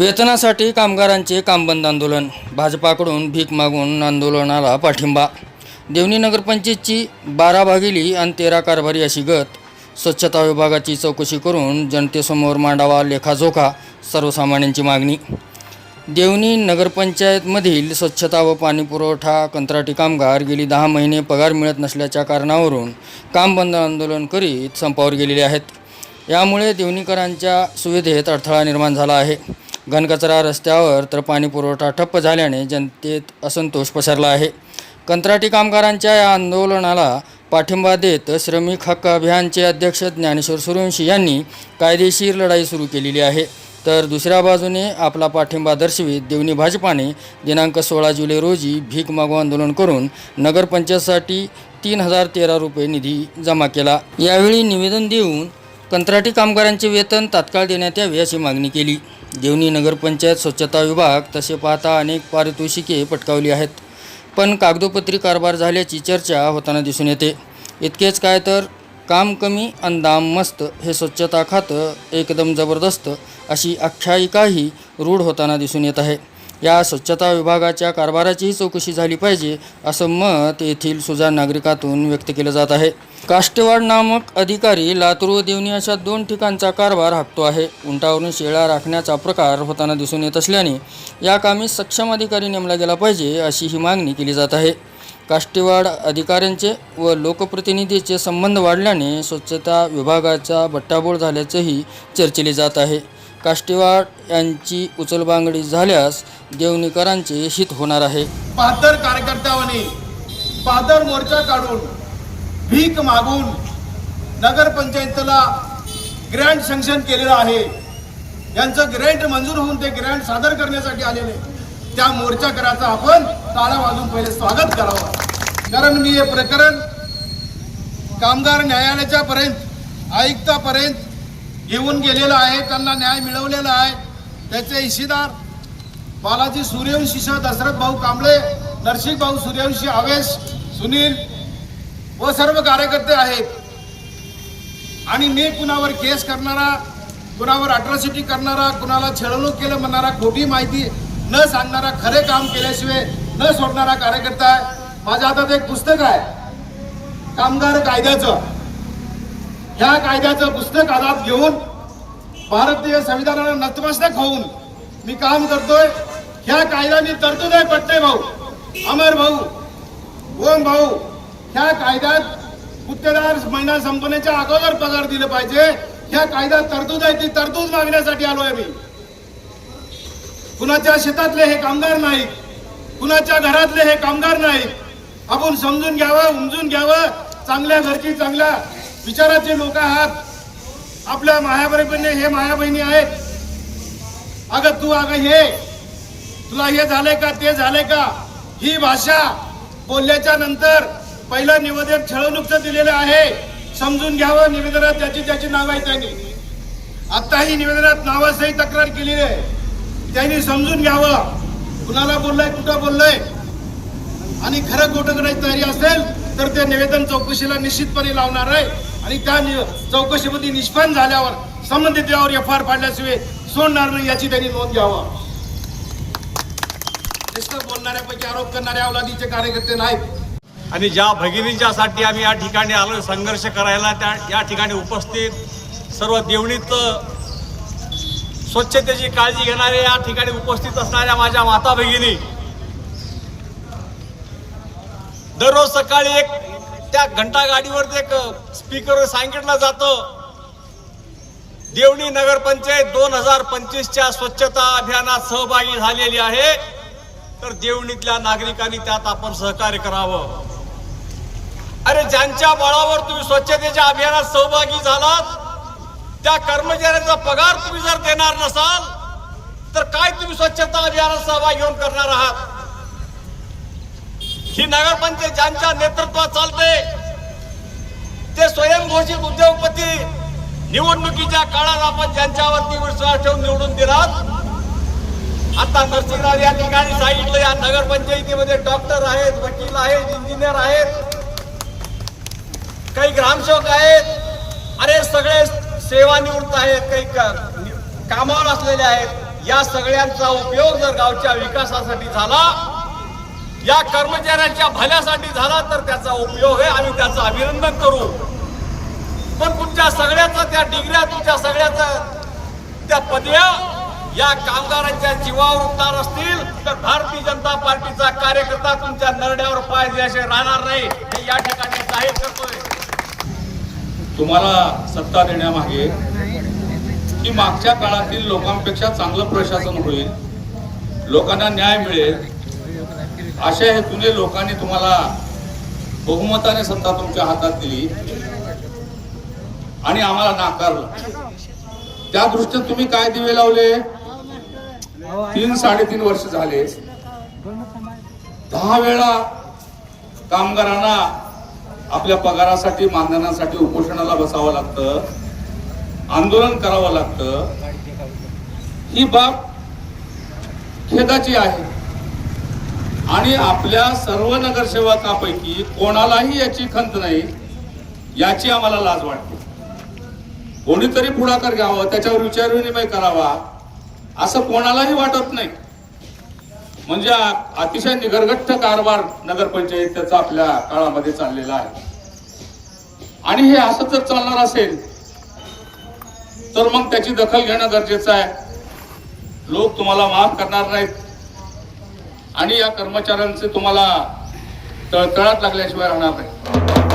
वेतनासाठी कामगारांचे कामबंद आंदोलन भाजपाकडून भीक मागून आंदोलनाला पाठिंबा. देवणी नगरपंचायतची बारा भागिली आणि तेरा कारभारी अशी गत स्वच्छता विभागाची चौकशी करून जनतेसमोर मांडावा लेखाजोखा सर्वसामान्यांची मागणी. देवणी नगरपंचायतमधील स्वच्छता व पाणीपुरवठा कंत्राटी कामगार गेली दहा महिने पगार मिळत नसल्याच्या कारणावरून काम बंद आंदोलन करीत संपावर गेलेले आहेत. यामुळे देवणीकरांच्या सुविधेत अडथळा निर्माण झाला आहे. घनकचरा रस्त्यावर तर पाणीपुरवठा ठप्प झाल्याने जनतेत असंतोष पसरला आहे. कंत्राटी कामगारांच्या या आंदोलनाला पाठिंबा देत श्रमिक हक्क अभियानचे अध्यक्ष ज्ञानेश्वर सूर्यवंशी यांनी कायदेशीर लढाई सुरू केलेली आहे. तर दुसऱ्या बाजूने आपला पाठिंबा दर्शवित देवणी भाजपाने दिनांक सोळा जुलै रोजी भीक मागू आंदोलन करून नगरपंचायतसाठी तीन हजार तेरा रुपये निधी जमा केला. यावेळी निवेदन देऊन कंत्राटी कामगारांचे वेतन तात्काळ देण्यात यावे अशी मागणी केली. देवणी नगरपंचायत स्वच्छता विभाग तसे पाहता अनेक पारितोषिके पटकावली आहेत. पण कागदोपत्री कारभार झाल्याची चर्चा होताना दिसून येते. इतकेच काय तर काम कमी आणि दाम मस्त हे स्वच्छता खातं एकदम जबरदस्त अशी आख्यायिकाही रूढ होताना दिसून येत आहे. या स्वच्छता विभागाच्या कारभाराचीही चौकशी झाली पाहिजे असं मत येथील सुजाण नागरिकातून व्यक्त केलं जात आहे. काष्टेवाड नामक अधिकारी लातूर व देवणी अशा दोन ठिकाणचा कारभार हाकतो आहे. उंटावरून शेळा राखण्याचा प्रकार होताना दिसून येत असल्याने या कामी सक्षम अधिकारी नेमला गेला पाहिजे अशी ही मागणी केली जात आहे. काष्टेवाड अधिकाऱ्यांचे व लोकप्रतिनिधीचे संबंध वाढल्याने स्वच्छता विभागाचा बट्टाबोळ झाल्याचंही चर्चेले जात आहे. काष्टीवाड यांची उचलबांगडी झाल्यास देवणीकरांचे हित होणार आहे. बहात्तर कार्यकर्त्यावानी बहात्तर मोर्चा काढून भीक मागून नगरपंचायतीला ग्रँड सँक्शन केलेलं आहे. यांचं ग्रँट मंजूर होऊन ते ग्रँट सादर करण्यासाठी आलेले त्या मोर्चा कराचा आपण ताळा वाजून पहिले स्वागत करावं. कारण मी हे प्रकरण कामगार न्यायालयाच्या पर्यंत आयुक्तापर्यंत घेऊन गेलेलं आहे त्यांना न्याय मिळवलेला आहे. त्याचे हिस्सेदार बालाजी सूर्यवंशी सह दशरथ भाऊ कांबळे नरसिंह भाऊ सूर्यवंशी आवेश सुनील व सर्व कार्यकर्ते आहेत. आणि मी कुणावर केस करणारा कुणावर अट्रॉसिटी करणारा कुणाला छळवणूक केलं म्हणणारा खोटी माहिती न सांगणारा खरे काम केल्याशिवाय न सोडणारा कार्यकर्ता आहे. माझ्या हातात एक पुस्तक आहे. कामगार कायद्याचं. ह्या कायद्याचं पुस्तक हातात घेऊन भारतीय संविधानाला नतमस्तक होऊन मी काम करतोय. ह्या कायद्याने तरतूद आहे पट्टे भाऊ अमर भाऊ ओम भाऊ ह्या कायद्यात गुत्तेदार महिना संपण्याच्या अगोदर पगार दिले पाहिजे. ह्या कायद्यात तरतूद आहे ती तरतूद मागण्यासाठी आलोय मी. कुणाच्या शेतातले हे कामगार नाहीत कुणाच्या घरातले हे कामगार नाहीत. आपण समजून घ्यावं उमजून घ्यावं चांगल्या घरची चांगल्या विचाराचे लोक आहात. आपल्या मायाबहिणी हे माया बहिणी आहेत. अगं तू अगं हे. तुला हे झालंय का ते झालंय का? ही भाषा बोलल्याच्या नंतर पहिलं निवेदन छळवणूकचं दिलेलं आहे. समजून घ्यावं निवेदनात त्याची त्याची नाव आहे त्यांनी. आत्ताही निवेदनात नावासही तक्रार केलेली आहे. त्यांनी समजून घ्यावं. कुणाला बोललंय कुठं बोललंय? आणि खरं खोटं करायची तयारी असेल तर ते निवेदन चौकशीला निश्चितपणे लावणार आहे. आणि त्या चौकशीमध्ये निष्पन्न झाल्यावर संबंधित एफ आर पाडल्याशिवाय सोडणार नाही याची त्यांनी नोंद घ्यावा. बोलणाऱ्यापैकी आरोप करणाऱ्या अवलादीचे कार्यकर्ते नाहीत. आणि ज्या भगिनींच्यासाठी आम्ही या ठिकाणी आलो संघर्ष करायला त्या या ठिकाणी उपस्थित सर्व देवणीत स्वच्छतेची काळजी घेणारे या ठिकाणी उपस्थित असणाऱ्या माझ्या माता भगिनी दररोज सकाळी एक त्या घंटा गाडीवर एक स्पीकरवर सांगितलं जातं. देवणी नगरपंचायत दोन हजार पंचवीसच्या स्वच्छता अभियानात सहभागी झालेली आहे. तर देवणीतल्या नागरिकांनी त्यात आपण सहकार्य करावं. अरे ज्यांच्या बळावर तुम्ही स्वच्छतेच्या अभियानात सहभागी झालात त्या कर्मचाऱ्यांचा पगार तुम्ही जर देणार नसाल तर काय तुम्ही स्वच्छता अभियानात सहभागी होऊन करणार आहात? ही नगरपंचायत ज्यांच्या नेतृत्वात चालते ते स्वयंघोषित उद्योगपती निवडणुकीच्या काळात आपण ज्यांच्यावरती विश्वास ठेवून निवडून दिलात. आता नरसिंहराव या ठिकाणी सांगितलं या नगरपंचायतीमध्ये डॉक्टर आहेत वकील आहेत इंजिनियर आहेत काही ग्रामसेवक आहेत. अरे सगळे सेवानिवृत्त आहेत काही कामावर असलेले आहेत. या सगळ्यांचा उपयोग जर गावच्या विकासासाठी झाला या कर्मचाऱ्यांच्या भल्यासाठी झाला तर त्याचा उपयोग आहे आम्ही त्याचं अभिनंदन करू. पण तुमच्या सगळ्याचा त्या डिग्र्या तुमच्या सगळ्याचा त्या पदव्या या कामगारांच्या जीवावर उतार असतील तर भारतीय जनता पार्टीचा कार्यकर्ता तुमच्या नरड्यावर पाय दिल्याशिवाय राहणार नाही. हे या ठिकाणी जाहीर करतोय. तुम्हाला सत्ता देण्यामागे की मागच्या काळातील लोकांपेक्षा चांगलं प्रशासन होईल लोकांना न्याय मिळेल अशा हेतूने लोकांनी तुम्हाला बहुमताने सत्ता तुमच्या हातात दिली. आणि आम्हाला नाकारलं. त्या दृष्टीने तुम्ही काय दिवे लावले? तीन साडेतीन वर्ष झाले. दहा वेळा कामगारांना आपल्या पगारासाठी मानधनासाठी उपोषणाला बसावं लागतं. आंदोलन करावं लागतं. ही बाब खेदाची आहे. आणि आपल्या सर्व नगरसेवकापैकी कोणालाही याची खंत नाही याची आम्हाला लाज वाटते. कोणीतरी पुढाकार घ्यावं त्याच्यावर विचारविनिमय करावा असं कोणालाही वाटत नाही. म्हणजे अतिशय निगरगट्ट कारभार नगरपंचायत त्याचा आपल्या काळामध्ये चाललेला आहे. आणि हे असं जर चालणार असेल तर मग त्याची दखल घेणं गरजेचं आहे. लोक तुम्हाला माफ करणार नाहीत. आणि या कर्मचाऱ्यांचे तुम्हाला तळतळात लागल्याशिवाय राहणार नाही.